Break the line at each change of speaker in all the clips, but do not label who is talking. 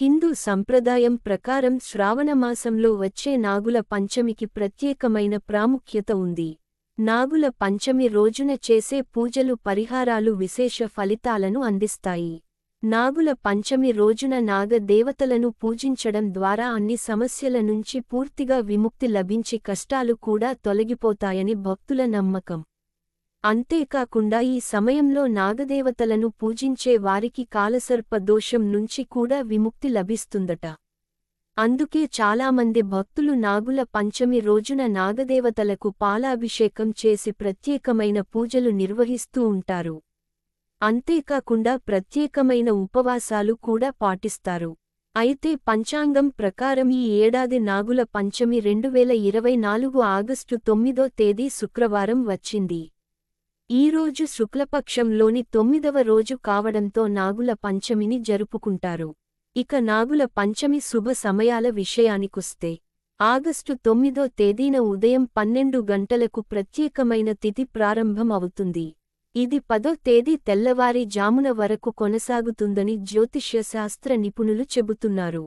హిందూ సంప్రదాయం ప్రకారం శ్రావణమాసంలో వచ్చే నాగుల పంచమికి ప్రత్యేకమైన ప్రాముఖ్యత ఉంది. నాగుల పంచమి రోజున చేసే పూజలు పరిహారాలు విశేష ఫలితాలను అందిస్తాయి. నాగుల పంచమి రోజున నాగ దేవతలను పూజించడం ద్వారా అన్ని సమస్యల నుంచి పూర్తిగా విముక్తి లభించి కష్టాలు కూడా తొలగిపోతాయని భక్తుల నమ్మకం. అంతేకాకుండా ఈ సమయంలో నాగదేవతలను పూజించే వారికి కాలసర్ప దోషం నుంచి కూడా విముక్తి లభిస్తుందట. అందుకే చాలామంది భక్తులు నాగుల పంచమి రోజున నాగదేవతలకు పాలాభిషేకం చేసి ప్రత్యేకమైన పూజలు నిర్వహిస్తూ ఉంటారు. అంతేకాకుండా ప్రత్యేకమైన ఉపవాసాలు కూడా పాటిస్తారు. అయితే పంచాంగం ప్రకారం ఈ ఏడాది నాగుల పంచమి రెండువేల ఇరవై నాలుగు ఆగస్టు తొమ్మిదో తేదీ శుక్రవారం వచ్చింది. ఈరోజు శుక్లపక్షంలోని తొమ్మిదవ రోజు కావడంతో నాగుల పంచమిని జరుపుకుంటారు. ఇక నాగుల పంచమి శుభ సమయాల విషయానికొస్తే ఆగస్టు తొమ్మిదో తేదీన ఉదయం పన్నెండు గంటలకు ప్రత్యేకమైన తిథి ప్రారంభం అవుతుంది ఇది పదో తేదీ తెల్లవారి జామున వరకు కొనసాగుతుందని జ్యోతిష్యశాస్త్ర నిపుణులు చెబుతున్నారు.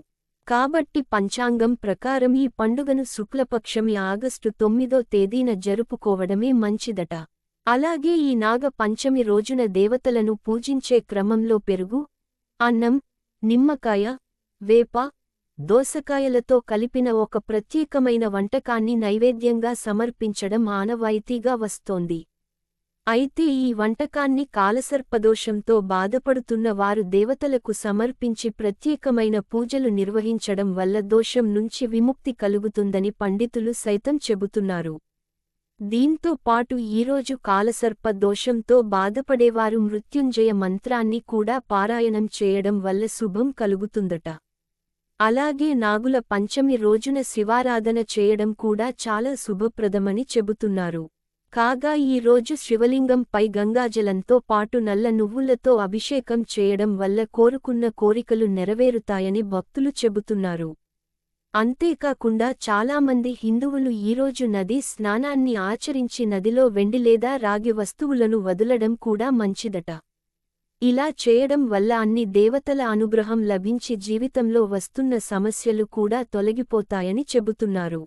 కాబట్టి పంచాంగం ప్రకారం ఈ పండుగను శుక్లపక్షమి ఆగస్టు తొమ్మిదో తేదీన జరుపుకోవడమే మంచిదట. అలాగే ఈ నాగ పంచమి రోజున దేవతలను పూజించే క్రమంలో పెరుగు అన్నం నిమ్మకాయ వేప దోసకాయలతో కలిపిన ఒక ప్రత్యేకమైన వంటకాన్ని నైవేద్యంగా సమర్పించడం ఆనవాయితీగా వస్తోంది. అయితే ఈ వంటకాన్ని కాలసర్పదోషంతో బాధపడుతున్న వారు దేవతలకు సమర్పించి ప్రత్యేకమైన పూజలు నిర్వహించడం వల్ల దోషం నుంచి విముక్తి కలుగుతుందని పండితులు సైతం చెబుతున్నారు. దీంతో పాటు ఈరోజు కాలసర్ప దోషంతో బాధపడేవారు మృత్యుంజయ మంత్రాన్ని కూడా పారాయణం చేయడం వల్ల శుభం కలుగుతుందట. అలాగే నాగుల పంచమి రోజున శివారాధన చేయడం కూడా చాలా శుభప్రదమని చెబుతున్నారు. కాగా ఈ రోజు శివలింగంపై గంగాజలంతో పాటు నల్ల నువ్వులతో అభిషేకం చేయడం వల్ల కోరుకున్న కోరికలు నెరవేరుతాయని భక్తులు చెబుతున్నారు. అంతేకాకుండా చాలామంది హిందువులు ఈరోజు నదీ స్నానాన్ని ఆచరించి నదిలో వెండి లేదా రాగి వస్తువులను వదలడం కూడా మంచిదట. ఇలా చేయడం వల్ల అన్ని దేవతల అనుగ్రహం లభించి జీవితంలో వస్తున్న సమస్యలు కూడా తొలగిపోతాయని చెబుతున్నారు.